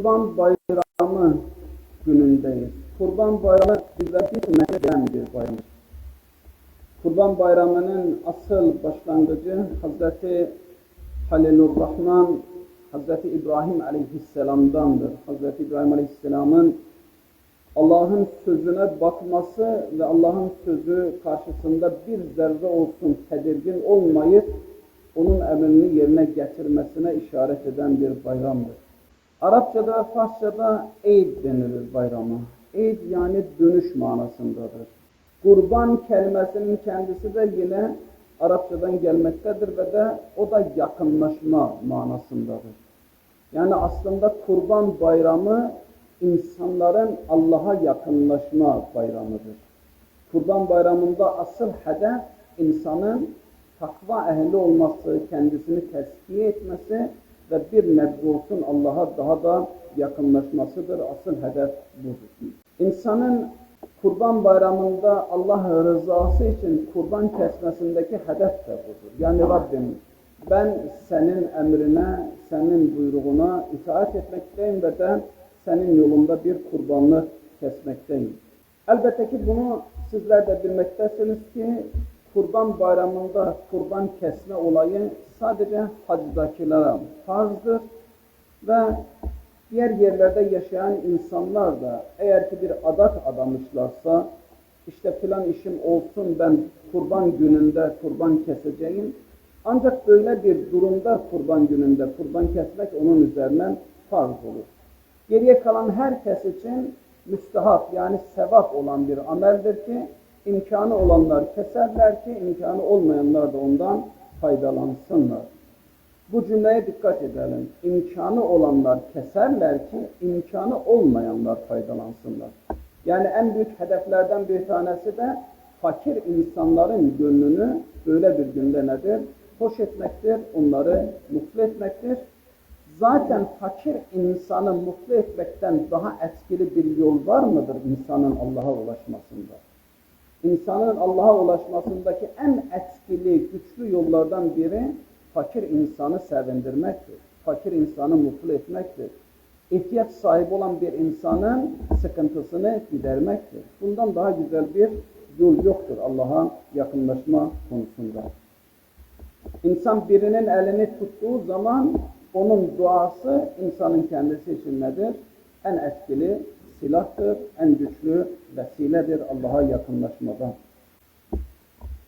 Kurban Bayramı günündeyiz. Kurban Bayramı bize bir meşeden bir bayramdır. Kurban Bayramı'nın asıl başlangıcı Hazreti Halilur Rahman Hazreti İbrahim Aleyhisselam'dandır. Hazreti İbrahim Aleyhisselam'ın Allah'ın sözüne bakması ve Allah'ın sözü karşısında bir zerre olsun tedirgin olmayıp onun emrini yerine getirmesine işaret eden bir bayramdır. Arapçada ve Farsçada Eid denilir bayrama. Eid yani dönüş manasındadır. Kurban kelimesinin kendisi de yine Arapçadan gelmektedir ve de o da yakınlaşma manasındadır. Yani aslında kurban bayramı insanların Allah'a yakınlaşma bayramıdır. Kurban bayramında asıl hedef insanın takva ehli olması, kendisini tezkiye etmesi ve bir nebze olsun Allah'a daha da yakınlaşmasıdır. Asıl hedef budur. İnsanın kurban bayramında Allah rızası için kurban kesmesindeki hedef de budur. Yani Rabbim ben senin emrine, senin buyruğuna itaat etmekteyim ve de senin yolunda bir kurbanlık kesmekteyim. Elbette ki bunu sizler de bilmektesiniz ki kurban bayramında kurban kesme olayı sadece hacdakilere farzdır ve diğer yerlerde yaşayan insanlar da eğer ki bir adak adamışlarsa işte filan işim olsun ben kurban gününde kurban keseceğim ancak böyle bir durumda kurban gününde kurban kesmek onun üzerinden farz olur. Geriye kalan herkes için müstehap yani sevap olan bir ameldir ki imkanı olanlar keserler ki imkanı olmayanlar da ondan faydalansınlar. Bu cümleye dikkat edelim. İmkanı olanlar keserler ki imkanı olmayanlar faydalansınlar. Yani en büyük hedeflerden bir tanesi de fakir insanların gönlünü böyle bir günde nedir? Hoş etmektir, onları mutlu etmektir. Zaten fakir insanı mutlu etmekten daha etkili bir yol var mıdır insanın Allah'a ulaşmasında? İnsanın Allah'a ulaşmasındaki en etkili, güçlü yollardan biri fakir insanı sevindirmektir. Fakir insanı mutlu etmektir. İhtiyaç sahibi olan bir insanın sıkıntısını gidermektir. Bundan daha güzel bir yol yoktur Allah'a yakınlaşma konusunda. İnsan birinin elini tuttuğu zaman onun duası insanın kendisi için nedir? En etkili silahtır, en güçlü vesiledir Allah'a yakınlaşmada.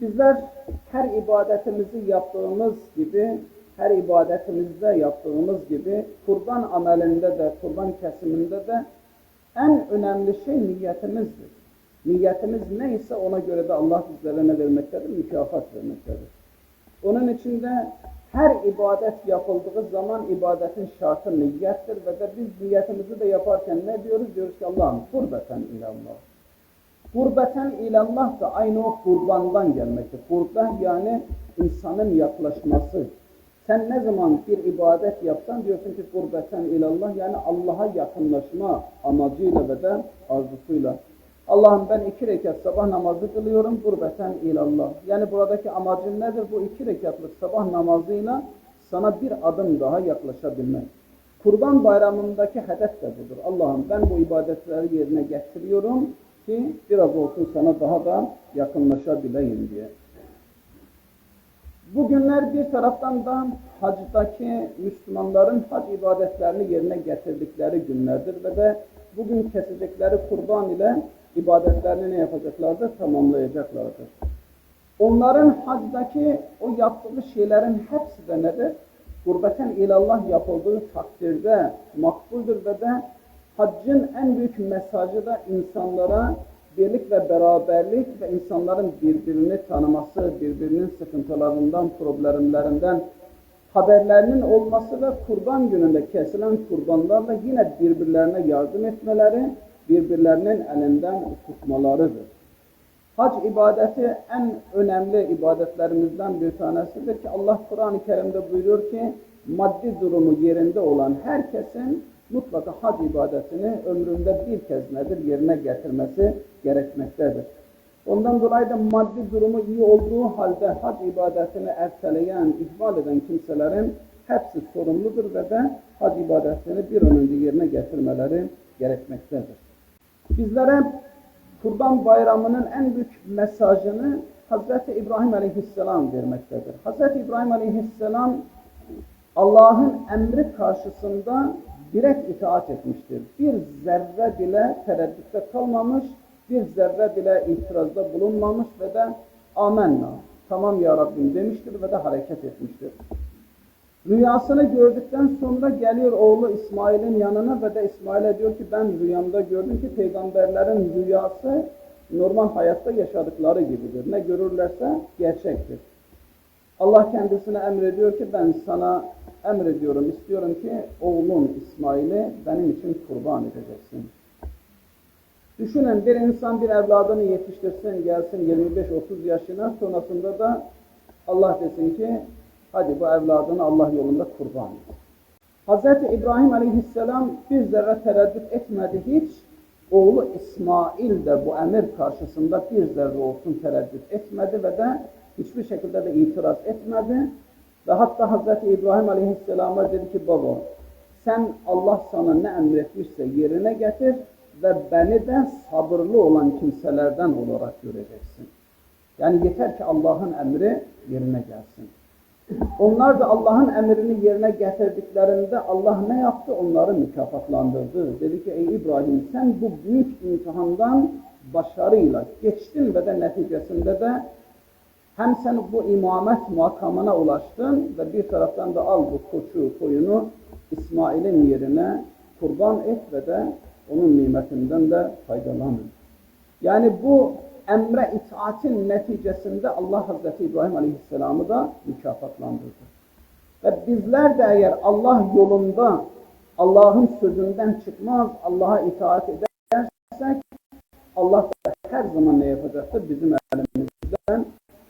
Bizler her ibadetimizi yaptığımız gibi, her ibadetimizde yaptığımız gibi kurban amelinde de, kurban kesiminde de en önemli şey niyetimizdir. Niyetimiz neyse ona göre de Allah bizlere ne vermektedir? Mükafat vermektedir. Onun için de her ibadet yapıldığı zaman ibadetin şartı niyettir ve de biz niyetimizi de yaparken ne diyoruz? Diyoruz ki Allah'ım kurbeten ilallah. Kurbeten ilallah da aynı o kurbandan gelmektir. Kurban yani insanın yaklaşması. Sen ne zaman bir ibadet yapsan diyorsun ki kurbeten ilallah yani Allah'a yakınlaşma amacıyla ve de arzusuyla. Allah'ım ben iki rekat sabah namazı kılıyorum gurbeten ilallah. Yani buradaki amacım nedir? Bu iki rekatlık sabah namazıyla sana bir adım daha yaklaşabilmek. Kurban bayramındaki hedef de budur. Allah'ım ben bu ibadetleri yerine getiriyorum ki biraz olsun sana daha da yakınlaşabileyim diye. Bugünler bir taraftan da hacdaki Müslümanların hac ibadetlerini yerine getirdikleri günlerdir ve de bugün kesecekleri kurban ile ibadetlerini ne yapacaklardır? Tamamlayacaklardır. Onların hacdaki o yaptığı şeylerin hepsi de nedir? Gurbeten ilallah yapıldığı takdirde makbuldür ve de haccın en büyük mesajı da insanlara birlik ve beraberlik ve insanların birbirini tanıması, birbirinin sıkıntılarından, problemlerinden haberlerinin olması ve kurban gününde kesilen kurbanlarla yine birbirlerine yardım etmeleri, birbirlerinin elinden tutmalarıdır. Hac ibadeti en önemli ibadetlerimizden bir tanesidir ki Allah Kur'an-ı Kerim'de buyuruyor ki maddi durumu yerinde olan herkesin mutlaka hac ibadetini ömründe bir kez nedir yerine getirmesi gerekmektedir. Ondan dolayı da maddi durumu iyi olduğu halde hac ibadetini erteleyen, ihmal eden kimselerin hepsi sorumludur ve de hac ibadetini bir an önce yerine getirmeleri gerekmektedir. Bizlere Kurban Bayramı'nın en büyük mesajını Hazreti İbrahim Aleyhisselam vermektedir. Hazreti İbrahim Aleyhisselam Allah'ın emri karşısında direkt itaat etmiştir. Bir zerre bile tereddütte kalmamış, bir zerre bile itirazda bulunmamış ve de amenna, tamam ya Rabbim demiştir ve de hareket etmiştir. Rüyasını gördükten sonra geliyor oğlu İsmail'in yanına ve de İsmail'e diyor ki ben rüyamda gördüm ki peygamberlerin rüyası normal hayatta yaşadıkları gibidir. Ne görürlerse gerçektir. Allah kendisine emrediyor ki ben sana emrediyorum, istiyorum ki oğlun İsmail'i benim için kurban edeceksin. Düşünün bir insan bir evladını yetiştirsin, gelsin 25-30 yaşına sonrasında da Allah desin ki hadi bu evladını Allah yolunda kurban et. Hz. İbrahim aleyhisselam bir zerre tereddüt etmedi hiç. Oğlu İsmail de bu emir karşısında bir zerre olsun tereddüt etmedi ve de hiçbir şekilde de itiraz etmedi. Ve hatta Hz. İbrahim aleyhisselama dedi ki baba sen Allah sana ne emretmişse yerine getir ve beni de sabırlı olan kimselerden olarak göreceksin. Yani yeter ki Allah'ın emri yerine gelsin. Onlar da Allah'ın emrini yerine getirdiklerinde Allah ne yaptı? Onları mükafatlandırdı. Dedi ki ey İbrahim sen bu büyük imtihandan başarıyla geçtin ve de neticesinde de hem sen bu imamet makamına ulaştın ve bir taraftan da al bu koçu, koyunu İsmail'in yerine kurban et ve de onun nimetinden de faydalanın. Yani bu emre itaatin neticesinde Allah Hazreti İbrahim Aleyhisselam'ı da mükafatlandırdı. Ve bizler de eğer Allah yolunda Allah'ın sözünden çıkmaz, Allah'a itaat edersek Allah da her zaman ne yapacaktır? Bizim elimizden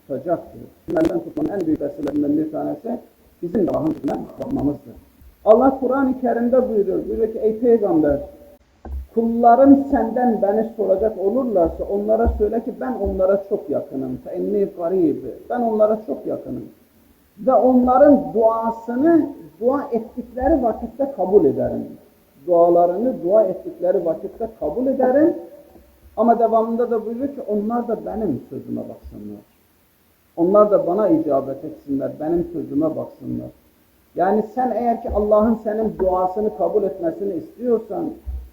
tutacaktır. Bizim elden tutmanın en büyük vesilelerinden bir tanesi bizim Allah'ın sözünden bakmamızdır. Allah Kur'an-ı Kerim'de buyuruyor. Buyuruyor ki ey peygamber kullarım senden beni soracak olurlarsa onlara söyle ki ben onlara çok yakınım. Enni garib. Ben onlara çok yakınım. Ve onların duasını dua ettikleri vakitte kabul ederim. Dualarını dua ettikleri vakitte kabul ederim. Ama devamında da buyuruyor ki onlar da benim sözüme baksınlar. Onlar da bana icabet etsinler, benim sözüme baksınlar. Yani sen eğer ki Allah'ın senin duasını kabul etmesini istiyorsan,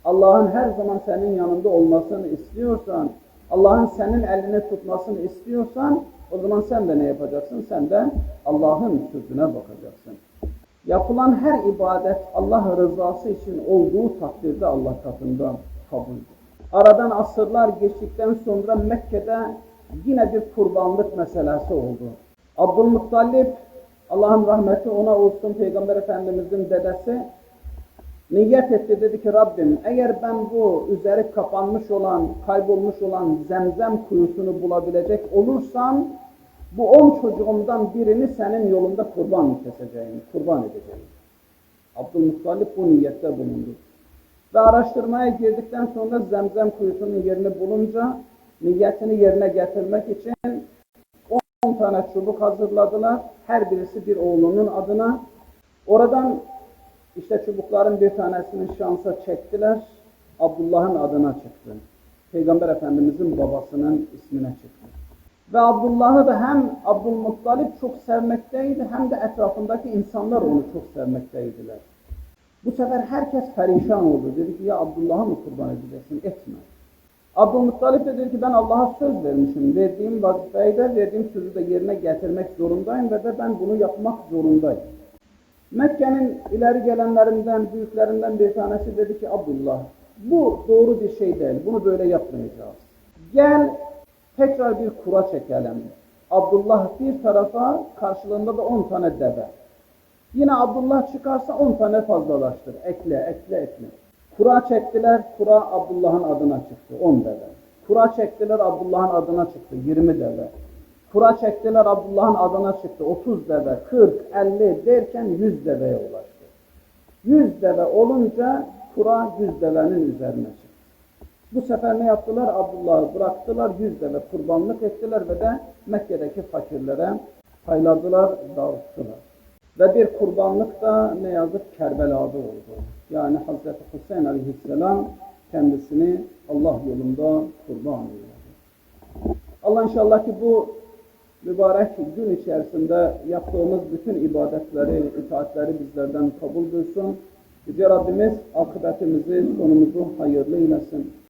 Allah'ın her zaman senin yanında olmasını istiyorsan, Allah'ın senin elini tutmasını istiyorsan, o zaman sen de ne yapacaksın? Sen de Allah'ın sözüne bakacaksın. Yapılan her ibadet Allah rızası için olduğu takdirde Allah katında kabuldür. Aradan asırlar geçtikten sonra Mekke'de yine bir kurbanlık meselesi oldu. Abdülmuttalip, Allah'ın rahmeti ona olsun Peygamber Efendimiz'in dedesi, niyet etti dedi ki Rabbim eğer ben bu üzeri kapanmış olan, kaybolmuş olan zemzem kuyusunu bulabilecek olursam bu on çocuğumdan birini senin yolunda kurban keseceğim, kurban edeceğim. Abdülmuttalip bu niyette bulundu. Ve araştırmaya girdikten sonra zemzem kuyusunun yerini bulunca niyetini yerine getirmek için 10 tane çubuk hazırladılar. Her birisi bir oğlunun adına. Oradan işte çubukların bir tanesini şansa çektiler. Abdullah'ın adına çıktı. Peygamber Efendimizin babasının ismine çıktı. Ve Abdullah'ı da hem Abdülmuttalip çok sevmekteydi hem de etrafındaki insanlar onu çok sevmekteydiler. Bu sefer herkes perişan oldu. Dedi ki ya Abdullah'ı mı kurban edeceksin? Etme. Abdülmuttalip de dedi ki ben Allah'a söz vermişim. Verdiğim vazifeyi de verdiğim sözü de yerine getirmek zorundayım ve de ben bunu yapmak zorundayım. Mekke'nin ileri gelenlerinden, büyüklerinden bir tanesi dedi ki Abdullah bu doğru bir şey değil. Bunu böyle yapmayacağız. Gel tekrar bir kura çekelim. Abdullah bir tarafa karşılığında da 10 tane deve. Yine Abdullah çıkarsa 10 tane fazlalaştır. Ekle, ekle, ekle. Kura çektiler, kura Abdullah'ın adına çıktı. 10 deve. Kura çektiler, Abdullah'ın adına çıktı. 20 deve. Kura çektiler, Abdullah'ın adına çıktı. 30 deve, 40, 50 derken 100 deveye ulaştı. 100 deve olunca kura 100 devenin üzerine çıktı. Bu sefer ne yaptılar? Abdullah'ı bıraktılar, 100 deve kurbanlık ettiler ve de Mekke'deki fakirlere payladılar, dağıttılar. Ve bir kurbanlık da ne yazık Kerbela'da oldu. Yani Hazreti Hüseyin Aleyhisselam kendisini Allah yolunda kurban eyledi. Allah inşallah ki bu mübarek gün içerisinde yaptığımız bütün ibadetleri, itaatleri bizlerden kabul buyursun. Yüce Rabbimiz akıbetimizi, sonumuzu hayırlı eylesin.